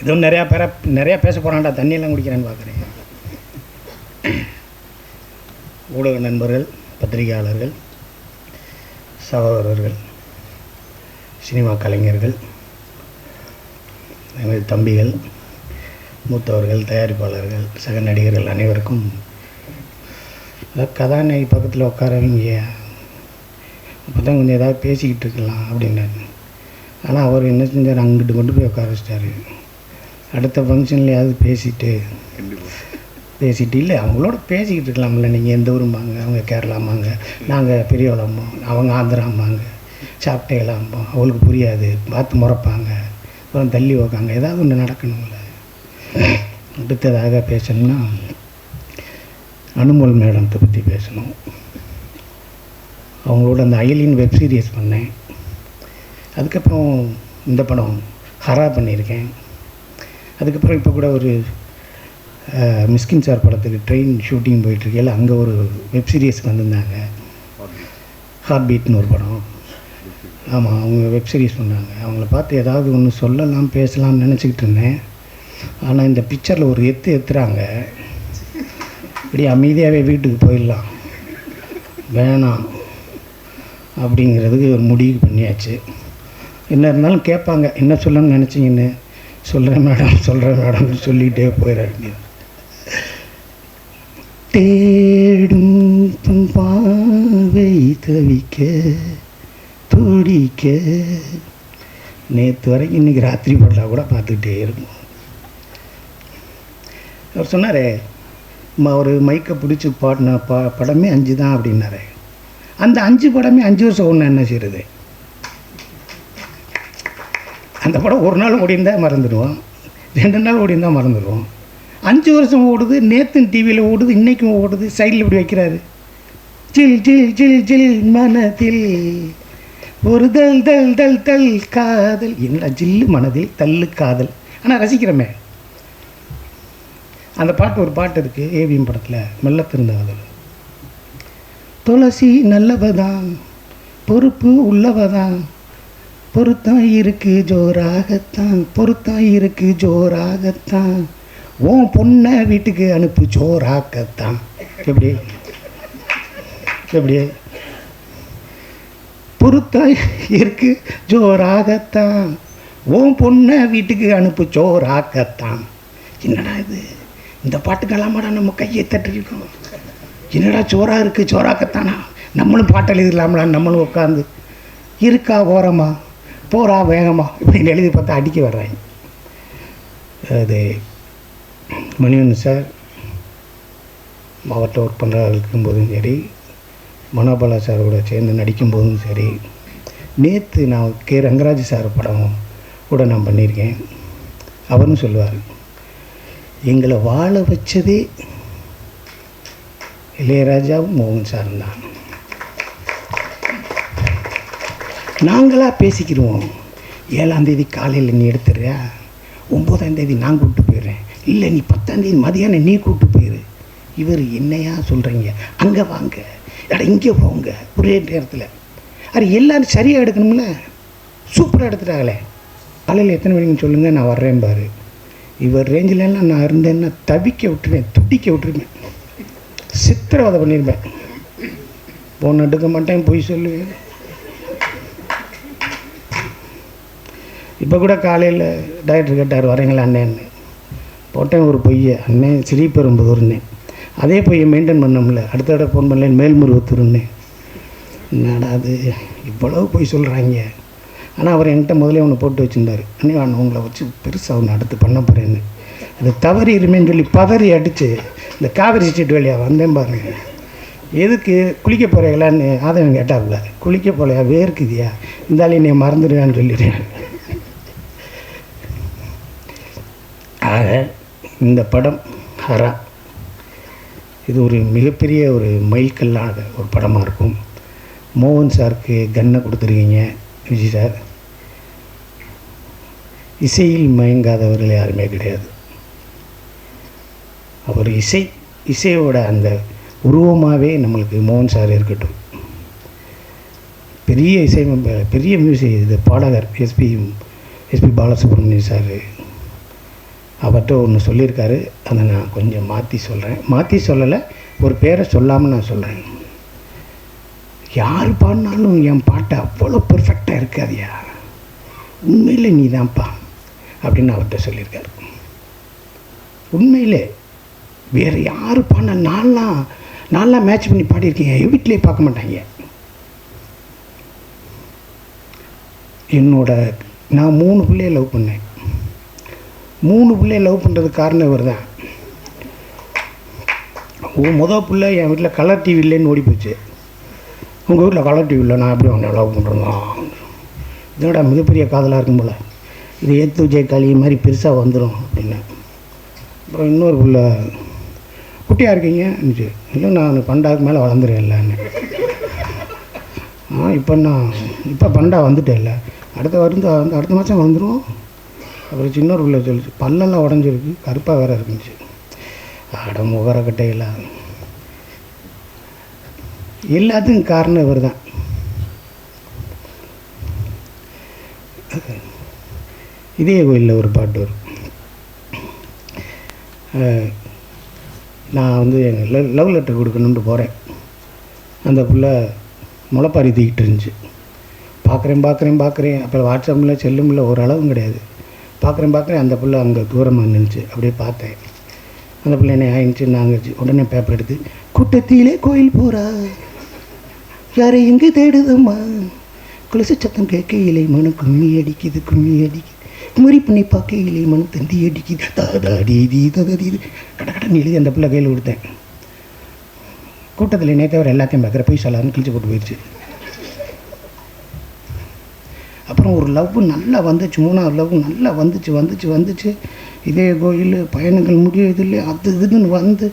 இதுவும் நிறையா பேர நிறையா பேச போகிறான்டா தண்ணியெல்லாம் குடிக்கிறேன்னு பார்க்குறேன். ஊடக நண்பர்கள் பத்திரிகையாளர்கள் சகோதரர்கள் சினிமா கலைஞர்கள் எனது தம்பிகள் மூத்தவர்கள் தயாரிப்பாளர்கள் சக நடிகர்கள் அனைவருக்கும் கதாநாயகி பக்கத்தில் உட்காரவங்க அப்போ தான் கொஞ்சம் ஏதாவது பேசிக்கிட்டு இருக்கலாம் அப்படின்னாரு. ஆனால் அவர் என்ன செஞ்சார்? அங்கிட்டு கொண்டு போய் உட்கார வச்சிட்டாரு. அடுத்த ஃபங்க்ஷன்லையாவது பேசிட்டு பேசிட்டு இல்லை அவங்களோட பேசிக்கிட்டு இருக்கலாம்ல. நீங்கள் எந்த ஊரும்பாங்க அவங்க கேரளாம்பாங்க நாங்கள் பெரியவளம்போ அவங்க ஆந்திராம்பாங்க சாப்பிட்டேலாம்போ அவங்களுக்கு புரியாது பார்த்து முறைப்பாங்க அப்புறம் தள்ளி வைக்காங்க ஏதாவது ஒன்று நடக்கணும்ல. அடுத்ததாக பேசணும்னா அனுமோல் மேடத்தை பற்றி பேசணும். அவங்களோட அந்த அயலின் வெப் சீரிஸ் பண்ணேன். அதுக்கப்புறம் இந்த படம் ஹரா பண்ணியிருக்கேன். அதுக்கப்புறம் இப்போ கூட ஒரு மிஸ்கின் சார் படத்துக்கு ட்ரெயின் ஷூட்டிங் போயிட்டுருக்கையில் அங்கே ஒரு வெப் சீரிஸ் வந்திருந்தாங்க. ஹார்ட் பீட்னு ஒரு படம். ஆமாம் அவங்க வெப் சீரிஸ் பண்ணாங்க. அவங்கள பார்த்து ஏதாவது ஒன்று சொல்லலாம் பேசலாம்னு நினச்சிக்கிட்டு இருந்தேன். ஆனால் இந்த பிக்சரில் ஒரு எத்து எத்துறாங்க. இப்படி அமைதியாகவே வீட்டுக்கு போயிடலாம். வேணாம். அப்படிங்கிறதுக்கு ஒரு முடிவு பண்ணியாச்சு. என்ன இருந்தாலும் கேட்பாங்க. என்ன சொல்லணும்னு நினச்சிங்கன்னு. சொல்கிறேன் மேடம் சொல்கிறேன் மேடம்னு சொல்லிகிட்டே போயிட வேண்டியது தேடும் உன் பார்வை தவிக்க துடிக்க. நேற்று வரைக்கும் இன்றைக்கி ராத்திரி படலா கூட பார்த்துக்கிட்டே இருக்கும் அவர் சொன்னாரே ம ஒரு மைக்கை பிடிச்சி பாடின பா படமே அஞ்சு தான் அப்படின்னாரு. அந்த அஞ்சு படமே அஞ்சு வருஷம் ஒன்று என்ன செய்யுது அந்த படம் ஒரு நாள் ஓடிந்தால் மறந்துடுவோம். ரெண்டு நாள் ஓடிந்தால் மறந்துடுவோம். அஞ்சு வருஷம் ஓடுது நேற்று டிவியில் ஓடுது இன்றைக்கும் ஓடுது சைடில் இப்படி வைக்கிறாரு. ஜில் ஜில் ஜில் ஜில் மனதில். ஒரு தல் தல் தல் தல் காதல். என்னடா ஜில்லு மனதில் தள்ளு காதல். ஆனால் ரசிக்கிறோமே. அந்த பாட்டு ஒரு பாட்டு இருக்குது ஏவிஎம் படத்தில் மெல்ல திருந்தாதல் துளசி நல்லவதான் பொறுப்பு உள்ளவதான் பொருத்தம் இருக்கு ஜோராகத்தான் பொருத்தம் இருக்கு ஜோராகத்தான். உன் பொண்ணை வீட்டுக்கு அனுப்பு ஜோராகத்தான். எப்படி? எப்படி? பொருத்தம் இருக்கு ஜோராகத்தான். உன் பொண்ணை வீட்டுக்கு அனுப்பு ஜோராகத்தான். என்னடா இது? இந்த பாட்டுக்கெல்லாமாடா நம்ம கையை தட்டிருக்கோம் என்னடா சோறாக இருக்குது சோறாக்கத்தானா நம்மளும் பாட்டு எழுதிடலாம்ல நம்மளும் உட்காந்து இருக்கா ஓரமா? போகிறா வேகமாக இப்படின்னு எழுதி பார்த்தா அடிக்க வர்றாங்க அது மணிவன் சார் மாவட்ட ஒர்க் பண்ணுற இருக்கும்போதும் சரி மனோபாலா சார் கூட சேர்ந்து நடிக்கும்போதும் சரி நேற்று நான் கே ரங்கராஜ் சார் படம் கூட நான் பண்ணியிருக்கேன். அவரும் சொல்லுவார் எங்களை வாழ வச்சதே இளையராஜாவும் மோகன் சாரும் தான். நாங்களாக பேசிக்கிடுவோம் ஏழாந்தேதி காலையில் நீ எடுத்துறியா ஒம்பதாந்தேதி நான் கூப்பிட்டு போயிடுறேன். இல்லை நீ பத்தாந்தேதி மதியானம் நீ கூப்பிட்டு போயிரு. இவர் என்னையா சொல்கிறீங்க அங்கே வாங்க. எடா இங்கே போங்க. ஒரே நேரத்தில். அது எல்லோரும் சரியாக எடுக்கணும்ல? சூப்பராக எடுத்துட்டாங்களே. காலையில் எத்தனை மணிக்கு சொல்லுங்கள் நான் வர்றேன் பாரு. இவர் ரேஞ்சிலெல்லாம் நான் இருந்தேன்னா தவிக்க விட்டுருவேன் துடிக்க விட்டுருவேன். சித்திரவதை பண்ணியிருப்பேன் பொண்ணு எடுக்க மாட்டேன் பொய் சொல்லுவேன். இப்போ கூட காலையில் டாக்டர் கேட்டார் வரீங்களா அண்ணேன்னு? போட்டேன் ஒரு பொய்யை. அண்ணன் ஸ்ரீபெரும்புதூர்னே அதே பொய்யை மெயின்டைன் பண்ணோம்ல அடுத்த தடவை ஃபோன் பண்ணல மேல்முருகத்தூர்னே என்னடா அது? இவ்வளவு பொய் சொல்கிறாங்க ஆனால் அவர் என்கிட்ட முதலே ஒன்று போட்டு வச்சுருந்தார். அண்ணே நான் உங்களை வச்சு பெருசாக ஒன்று அடுத்து பண்ண போகிறேன்னு அது தவறி இருமேன்னு சொல்லி பதறி அடித்து இந்த காவிரி ஸ்ட்ரீட் வழியாக வந்தேன் பாருங்க. எதுக்கு? குளிக்க போகிறீங்களான்னு ஆதவன் கேட்டாப்புல. குளிக்க போகலையா வேர்க்குதியா? இருந்தாலும் நீ மறந்துடுவேன்னு சொல்லிடுறேன். ஆக இந்த படம் ஹரா. இது ஒரு மிகப்பெரிய ஒரு மைல்கல்லான ஒரு படமாக இருக்கும். மோகன் சாருக்கு கன்னை கொடுத்துருக்கீங்க விஜய் சார். இசையில் மயங்காதவர்கள் யாருமே கிடையாது. அவர் இசை இசையோட அந்த உருவமாகவே நம்மளுக்கு மோகன் சார் இருக்கட்டும். பெரிய இசை பெரிய மியூசிக் இது பாடகர் எஸ்பி எஸ்பி பாலசுப்ரமணியம் சார். அவர்கிட்ட ஒன்று சொல்லியிருக்காரு. அதை நான் கொஞ்சம் மாற்றி சொல்கிறேன் மாற்றி சொல்லலை ஒரு பேரை சொல்லாமல் நான் சொல்கிறேன் யார் பாடினாலும் என் பாட்டு அவ்வளோ பர்ஃபெக்டாக இருக்காதியா உண்மையில் நீ தான்ப்பா அப்படின்னு அவர்கிட்ட சொல்லியிருக்காரு. உண்மையிலே வேறு யார் பாடினா நான்லாம் நான்லாம் மேட்ச் பண்ணி பாடியிருக்கேன் என் வீட்டிலே பார்க்க மாட்டாங்க. என்னோட நான் மூணு பிள்ளைய லவ் பண்ணேன். மூணு பிள்ளைய லவ் பண்ணுறதுக்கு காரணம் இவர் தான் மொதல் பிள்ளை என் வீட்டில் கலர் டிவி இல்லைன்னு ஓடி போச்சு உங்கள் வீட்டில் கலர் டிவி இல்லை நான் எப்படி உன்னை லவ் பண்ணுறேன்னா இதோட மிகப்பெரிய காதலாக இருக்கும் போல். இது ஏத்து விஜய் காளி மாதிரி பெருசாக வந்துடும் அப்படின்னு. அப்புறம் இன்னொரு பிள்ளை குட்டியாக இருக்கீங்க? இல்லை நான் பண்டாவுக்கு மேலே வளர்ந்துருவேன் இல்லைன்னு ஆ இப்போ நான் இப்போ பண்டா வந்துட்டேன் இல்லை. அடுத்த வருந்த வந்து அடுத்த மாதம் வந்துடும் அப்புறம் சின்ன பிள்ளை சொல்லிச்சு பல்லெல்லாம் உடஞ்சிருக்கு கருப்பாக வேற இருந்துச்சு. அட முகரக்கட்டையெல்லாம் எல்லாத்துக்கும் காரணம் இவர் தான் இதே கோயிலில் ஒரு பாட்டு வரும். நான் வந்து எங்கள் லவ் லெட்டர் கொடுக்கணுன்ட்டு போகிறேன் அந்த புள்ள முளைப்பாரி தீக்கிட்டு இருந்துச்சு. பார்க்குறேன் பார்க்குறேன் பார்க்குறேன் அப்புறம் வாட்ஸ்அப்பில் செல்லுமில்ல ஓரளவும் கிடையாது. பார்க்குறேன் பார்க்குறேன். அந்த பிள்ளை அங்கே தூரமாக நின்றுச்சு அப்படியே பார்த்தேன். அந்த பிள்ளை என்ன ஆயிடுச்சு? நாங்கச்சு உடனே பேப்பர் எடுத்து கூட்டத்திலே கோயில் போகிறா யாரை எங்கே தேடுதம்மா? குலசு சத்தம் கேட்க இலை மனம் கும்மி அடிக்குது கும்மி அடிக்குது. முறி பண்ணி பார்க்க இலை மனம் தந்தி அடிக்குது. தாதாடி தீ ததடி கட கடன் எழுதி அந்த பிள்ளை கையில் கொடுத்தேன். கூட்டத்தில் நேற்று அவர் எல்லாத்தையும் பார்க்குற போய் சொல்லாருன்னு கிழிச்சு போட்டு போயிடுச்சு. அப்புறம் ஒரு லவ் நல்லா வந்துச்சு மூணாவது லவ் நல்லா வந்துச்சு வந்துச்சு வந்துச்சு. இதே கோயில் பயணங்கள் முடியுது இல்லை அது இதுன்னு வந்து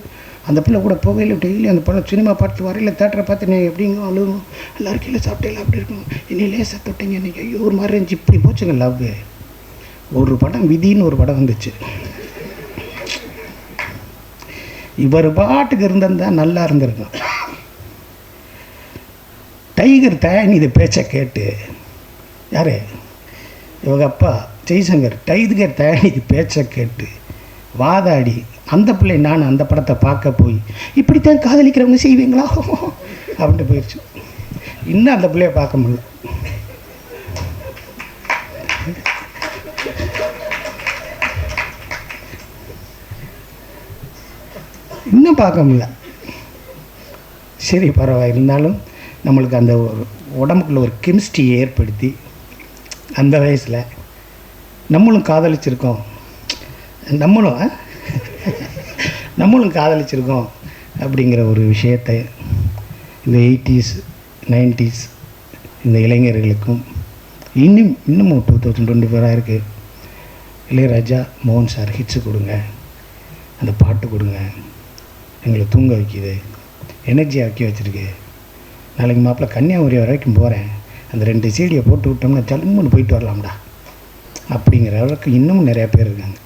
அந்த பிள்ளை கூட போகையில் டெய்லி அந்த படம் சினிமா பார்த்து வரையில் தேட்டரை பார்த்து நீ எப்படிங்க அழுகும் எல்லாரும் கீழே சாப்பிட்டே அப்படி இருக்கும் என்னை லேசாக தொட்டிங்க நீங்கள் ஐயோ ஒரு மாதிரி இருந்துச்சு இப்படி போச்சுங்க லவ் ஒரு படம் விதின்னு ஒரு படம் வந்துச்சு. இவர் பாட்டுக்கு இருந்திருந்தா நல்லா இருந்திருக்கும். டைகர் தயானி இதை பேச்சை கேட்டு யார்? இவங்க அப்பா ஜெய்சங்கர் டைதுகர் தயானி பேச்சை கேட்டு வாதாடி அந்த பிள்ளை நான் அந்த படத்தை பார்க்க போய் இப்படித்தான் காதலிக்கிறவங்க செய்வீங்களா? அப்படின்ட்டு போயிடுச்சு இன்னும் அந்த பிள்ளைய பார்க்க முடியல. இன்னும் பார்க்க முடியல. சரி பரவாயில்ல. இருந்தாலும் நம்மளுக்கு அந்த ஒரு உடம்புக்குள்ள ஒரு கெமிஸ்ட்ரியை ஏற்படுத்தி அந்த வயசில் நம்மளும் காதலிச்சிருக்கோம். நம்மளும் நம்மளும் காதலிச்சிருக்கோம் அப்படிங்கிற ஒரு விஷயத்தை இந்த எயிட்டிஸ் நைன்டிஸ் இந்த இளைஞர்களுக்கும் இன்னும் இன்னமும் டூ தௌசண்ட் டுவெண்ட்டி ஃபோராக இருக்குது இளையராஜா மோகன் சார் ஹிட்ஸு கொடுங்க. அந்த பாட்டு கொடுங்க. எங்களை தூங்க வைக்கிது. எனர்ஜி ஆக்கி வச்சுருக்கு. நாளைக்கு மாப்பிள்ள கன்னியாகுமரி வரைக்கும் போகிறேன் அந்த ரெண்டு சீடியை போட்டு விட்டோம்னா ஜல்முன்னு போயிட்டு வரலாம்டா. அப்படிங்கிற அளவுக்கு இன்னமும் நிறையா பேர் இருக்காங்க.